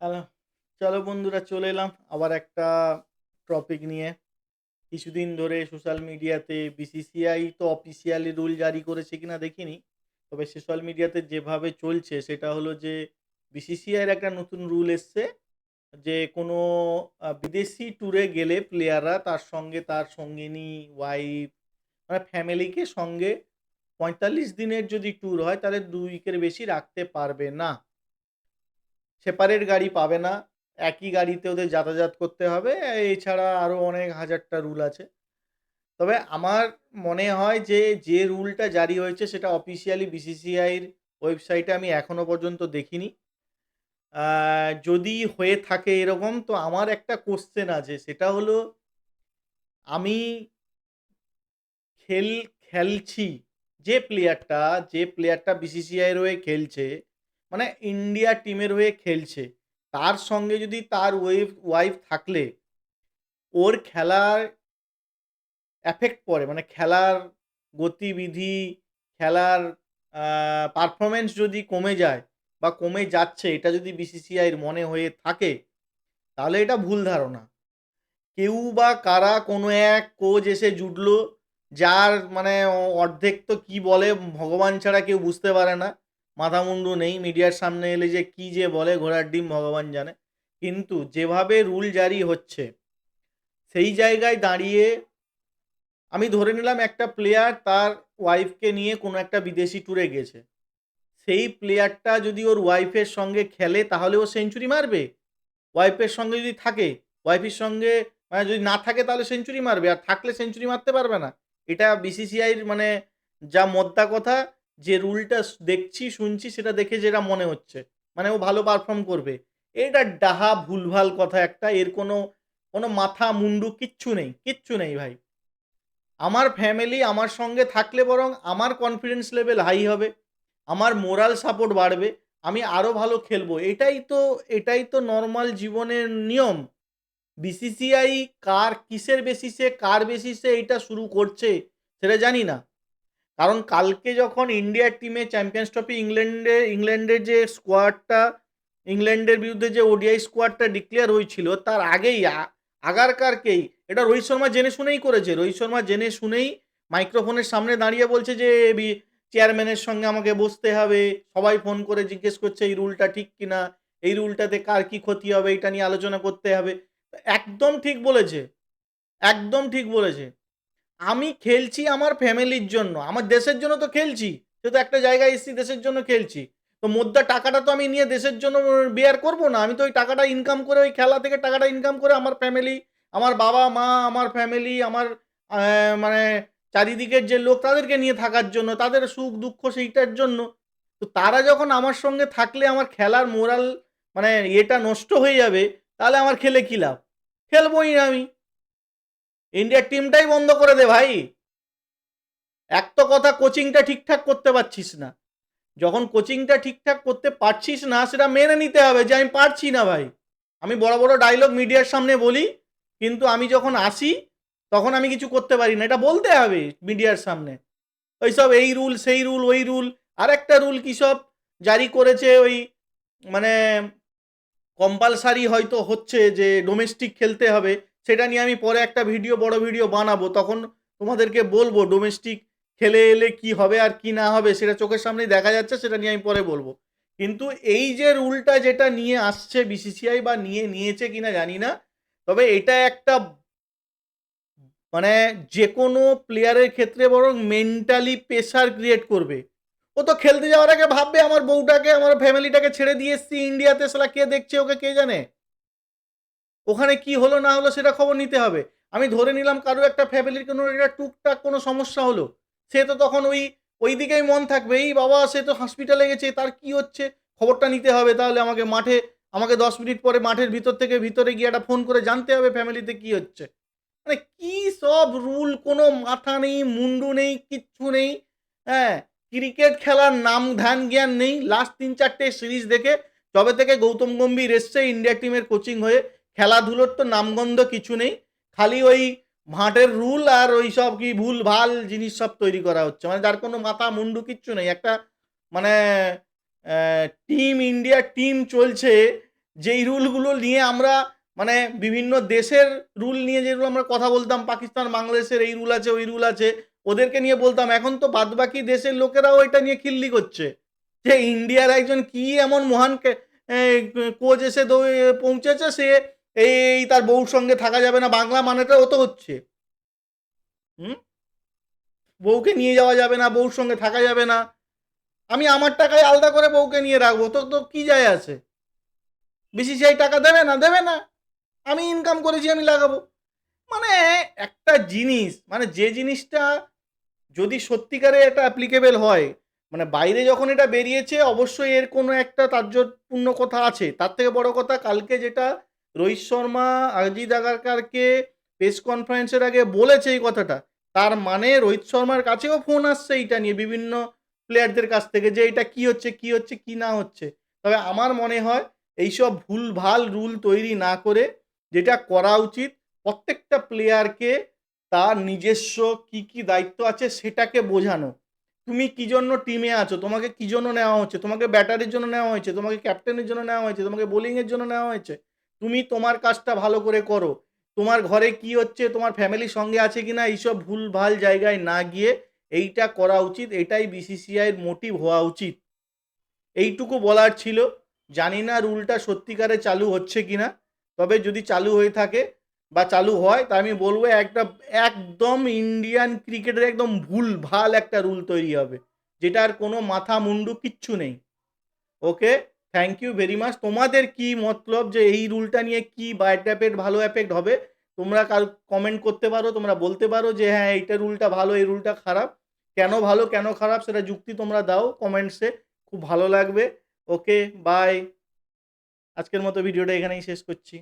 Hello, চলো বন্ধুরা চলে এলাম আবার একটা টপিক নিয়ে। কিছুদিন ধরে সোশ্যাল মিডিয়াতে বিসিসিআই তো অফিসিয়ালি রুল জারি করেছে কিনা দেখিনি। তবে সোশ্যাল মিডিয়াতে যেভাবে চলছে সেটা হলো যে বিসিসিআই এর একটা নতুন রুল এসছে যে কোনো বিদেশি ট্যুরে গেলে প্লেয়াররা তার সঙ্গে তার সঙ্গিনী, ওয়াইফ মানে ফ্যামিলিকে সঙ্গে ৪৫ দিনের যদি ট্যুর হয় তাহলে ২ উইকের বেশি রাখতে পারবে না। সেপারেট গাড়ি পাবে না। একই গাড়িতে ওদের যাতায়াত করতে হবে। এছাড়া আরও অনেক হাজারটা রুল আছে। তবে আমার মনে হয় যে, যে রুলটা জারি হয়েছে সেটা অফিসিয়ালি বিসিসিআই এর ওয়েবসাইটে আমি এখনও পর্যন্ত দেখিনি। যদি হয়ে থাকে এরকম তো আমার একটা কোয়েশ্চেন আছে সেটা হলো আমি খেল খেলছি যে প্লেয়ারটা, যে প্লেয়ারটা বিসিসিআই এর হয়ে খেলছে, মানে ইন্ডিয়া টিমের হয়ে খেলছে, তার সঙ্গে যদি তার ওয়েফ ওয়াইফ থাকলে ওর খেলার এফেক্ট পড়ে মানে খেলার গতিবিধি, খেলার পারফরমেন্স যদি কমে যায় বা কমে যাচ্ছে এটা যদি বিসিসিআই এর মনে হয়ে থাকে, তাহলে এটা ভুল ধারণা। কেউ বা কারা কোনো এক কোচ এসে জুটল, যার মানে অর্ধেক তো কি বলে ভগবান ছাড়া কেউ বুঝতে পারে না। মাথামুন্ডু নেই। মিডিয়ার সামনে এলে যে কি যে বলে ঘোড়ার ডিম ভগবান জানে। কিন্তু যেভাবে রুল জারি হচ্ছে, সেই জায়গায় দাঁড়িয়ে আমি ধরে নিলাম একটা প্লেয়ার তার ওয়াইফকে নিয়ে কোনো একটা বিদেশি ট্যুরে গেছে। সেই প্লেয়ারটা যদি ওর ওয়াইফের সঙ্গে খেলে তাহলে ও সেঞ্চুরি মারবে? ওয়াইফের সঙ্গে যদি থাকে, ওয়াইফের সঙ্গে মানে যদি না থাকে তাহলে সেঞ্চুরি মারবে। আর থাকলে সেঞ্চুরি মারতে পারবে না। এটা বিসিসিআই এর মানে যা মোদ্দা কথা যে রুলটা দেখছি, শুনছি সেটা দেখে যেটা মনে হচ্ছে। মানে ও ভালো পারফর্ম করবে। এটা ডাহা ভুলভাল কথা একটা। এর কোনো, কোনো মাথা মুন্ডু কিচ্ছু নেই, কিচ্ছু নেই ভাই। আমার ফ্যামিলি আমার সঙ্গে থাকলে বরং আমার কনফিডেন্স লেভেল হাই হবে। আমার মোরাল সাপোর্ট বাড়বে। আমি আরও ভালো খেলব। এটাই তো এটাই তো নর্মাল জীবনের নিয়ম। বিসিসিআই কার কিসের বেসিসে, কার বেসিসে এইটা শুরু করছে সেটা জানি না। কারণ কালকে যখন ইন্ডিয়ার টিমে চ্যাম্পিয়ন্স ট্রফি ইংল্যান্ডে, ইংল্যান্ডের যে স্কোয়াডটা ইংল্যান্ডের বিরুদ্ধে যে ওডিআই স্কোয়াডটা ডিক্লেয়ার হয়েছিল, তার আগেই আগারকারকেই, এটা রোহিত শর্মা জেনে শুনেই করেছে। রোহিত শর্মা জেনে শুনেই মাইক্রোফোনের সামনে দাঁড়িয়ে বলছে যে চেয়ারম্যানের সঙ্গে আমাকে বসতে হবে। সবাই ফোন করে জিজ্ঞেস করছে এই রুলটা ঠিক কিনা? এই রুলটাতে কার কি ক্ষতি হবে? এটা নিয়ে আলোচনা করতে হবে। একদম ঠিক বলেছে। একদম ঠিক বলেছে। আমি খেলছি আমার ফ্যামিলির জন্য। আমার দেশের জন্য তো খেলছি। যেহেতু একটা জায়গায় এসেছি দেশের জন্য খেলছি। তো মোদ্দা টাকাটা তো আমি নিয়ে দেশের জন্য বিয়ার করব না। আমি তো ওই টাকাটা ইনকাম করে ওই খেলা থেকে টাকাটা ইনকাম করে আমার ফ্যামিলি, আমার বাবা-মা, আমার ফ্যামিলি, আমার মানে চারিদিকের যে লোক তাদেরকে নিয়ে থাকার জন্য, তাদের সুখ-দুঃখ সেইটার জন্য। তো তারা যখন আমার সঙ্গে থাকলে আমার খেলার মোরাল মানে ইয়েটা নষ্ট হয়ে যাবে, তাহলে আমার খেলে কী লাভ? খেলবই না আমি। ইন্ডিয়ার টিমটাই বন্ধ করে দে ভাই। এক তো কথা কোচিংটা ঠিকঠাক করতে পারছিস না। যখন কোচিংটা ঠিকঠাক করতে পারছিস না সেটা মেনে নিতে হবে যে আমি পারছি না ভাই। আমি বড়, বড় ডায়লগ মিডিয়ার সামনে বলি। কিন্তু আমি যখন আসি তখন আমি কিছু করতে পারি না। এটা বলতে হবে মিডিয়ার সামনে। ওইসব এই রুল, সেই রুল, ওই রুল। আর একটা রুল কি সব জারি করেছে ওই মানে কম্পালসারি হয়তো হচ্ছে যে ডোমেস্টিক খেলতে হবে। সেটা নিয়ে আমি পরে একটা ভিডিও বড় ভিডিও বানাবো। তখন তোমাদেরকে বলব ডোমেস্টিক খেলে এলে কি হবে আর কি না হবে সেটা চোখের সামনেই দেখা যাচ্ছে সেটা নিয়ে আমি পরে বলব কিন্তু এই যে রুলটা যেটা নিয়ে আসছে বিসিসিআই বা নিয়ে নিয়েছে কিনা জানি না। তবে এটা একটা মানে যে কোনো প্লেয়ারের ক্ষেত্রে বরং মেন্টালি প্রেশার ক্রিয়েট করবে। ও তো খেলতে যাওয়ার আগে ভাববে আমার বউটাকে, আমার ফ্যামিলিটাকে ছেড়ে দিয়ে এসেছি ইন্ডিয়াতে শালা কে দেখছে ওকে কে জানে? ওখানে কি হলো না হলো সেটা খবর নিতে হবে। আমি ধরে নিলাম কারও একটা ফ্যামিলির কোনো একটা টুকটাক কোনো সমস্যা হলো। সে তো তখন ওই ওই দিকেই মন থাকবে। এই বাবা সে তো হসপিটালে গেছে তার কি হচ্ছে? খবরটা নিতে হবে তাহলে আমাকে মাঠে আমাকে ১০ মিনিট পরে মাঠের ভিতর থেকে ভিতরে গিয়ে একটা ফোন করে জানতে হবে ফ্যামিলিতে কি হচ্ছে। মানে কি সব রুল কোনো মাথা নেই, মুন্ডু নেই, কিচ্ছু নেই। হ্যাঁ? ক্রিকেট খেলার নাম ধ্যান জ্ঞান নেই। লাস্ট তিন চারটে সিরিজ দেখে যবে থেকে গৌতম গম্ভীর এসছে ইন্ডিয়া টিমের কোচিং হয়ে খেলাধুলোর তো নামগন্ধ কিছু নেই। খালি ওই ভাঁটের রুল আর ওই সব কি ভুল ভালো জিনিস সব তৈরি করা হচ্ছে। মানে যার কোনো মাথা মুন্ডু কিচ্ছু নেই। একটা মানে টিম ইন্ডিয়ার টিম চলছে, যেই রুলগুলো নিয়ে আমরা মানে বিভিন্ন দেশের রুল নিয়ে যেগুলো আমরা কথা বলতাম, পাকিস্তান, বাংলাদেশের এই রুল আছে, ওই রুল আছে, ওদেরকে নিয়ে বলতাম, এখন তো বাদবাকি দেশের লোকেরাও এটা নিয়ে খিল্লি করছে যে ইন্ডিয়ার একজন কি এমন মহান কোচ এসে পৌঁছেছে, সে এই তার বউর সঙ্গে থাকা যাবে না, বাংলা মানেটা ও তো হচ্ছে। হুম? বউকে নিয়ে যাওয়া যাবে না, বউর সঙ্গে থাকা যাবে না। আমি আমার টাকায় আলাদা করে বউকে নিয়ে রাখব, তো তো কি যায় আছে? বিসিসিআই টাকা দেবে না দেবে না। আমি ইনকাম করেছি, আমি লাগাবো। মানে একটা জিনিস মানে যে জিনিসটা যদি সত্যিকারে এটা অ্যাপ্লিকেবল হয় মানে বাইরে যখন এটা বেরিয়েছে, অবশ্যই এর কোনো একটা তাৎপর্যপূর্ণ কথা আছে। তার থেকে বড় কথা, কালকে যেটা রোহিত শর্মা অজিত আগারকারকে প্রেস কনফারেন্সের আগে বলেছে এই কথাটা। তার মানে রোহিত শর্মার কাছেও ফোন আসছে এইটা নিয়ে বিভিন্ন প্লেয়ারদের কাছ থেকে যে এটা কি হচ্ছে কি হচ্ছে, কি না হচ্ছে। তবে আমার মনে হয় এইসব ভুল ভালো রুল তৈরি না করে যেটা করা উচিত, প্রত্যেকটা প্লেয়ারকে তার নিজস্ব কি কি দায়িত্ব আছে সেটাকে বোঝানো। তুমি কি জন্য টিমে আছো? তোমাকে কি জন্য নেওয়া হচ্ছে? তোমাকে ব্যাটারির জন্য নেওয়া হয়েছে? তোমাকে ক্যাপ্টেনের জন্য নেওয়া হয়েছে? তোমাকে বোলিংয়ের জন্য নেওয়া হয়েছে? তুমি তোমার কাজটা ভালো করে করো। তোমার ঘরে কি হচ্ছে, তোমার ফ্যামিলির সঙ্গে আছে কিনা, এইসব ভুল ভালো জায়গায় না গিয়ে এইটা করা উচিত, এটাই বিসিসিআইয়ের মোটিভ হওয়া উচিত। এইটুকু বলার ছিল। জানি না রুলটা সত্যিকারে চালু হচ্ছে কিনা, তবে যদি চালু হয়ে থাকে বা চালু হয়, তা আমি বলব একটা, একদম ইন্ডিয়ান ক্রিকেটের একদম ভুল ভালো একটা রুল তৈরি হবে, যেটার কোনো মাথা মুন্ডু কিচ্ছু নেই। Okay thank you very much তোমাদের কি মতলব যে এই রুলটা নিয়ে কি ব্যাড এফেক্ট ভালো এফেক্ট হবে? তোমরা কাল কমেন্ট করতে পারো, তোমরা বলতে পারো যে হ্যাঁ এইটা রুলটা ভালো, এই রুলটা খারাপ। কেন ভালো, কেন খারাপ সেটা যুক্তি তোমরা দাও কমেন্টসে খুব ভালো লাগবে। ওকে বাই আজকের মতো ভিডিওটা এখানেই শেষ করছি।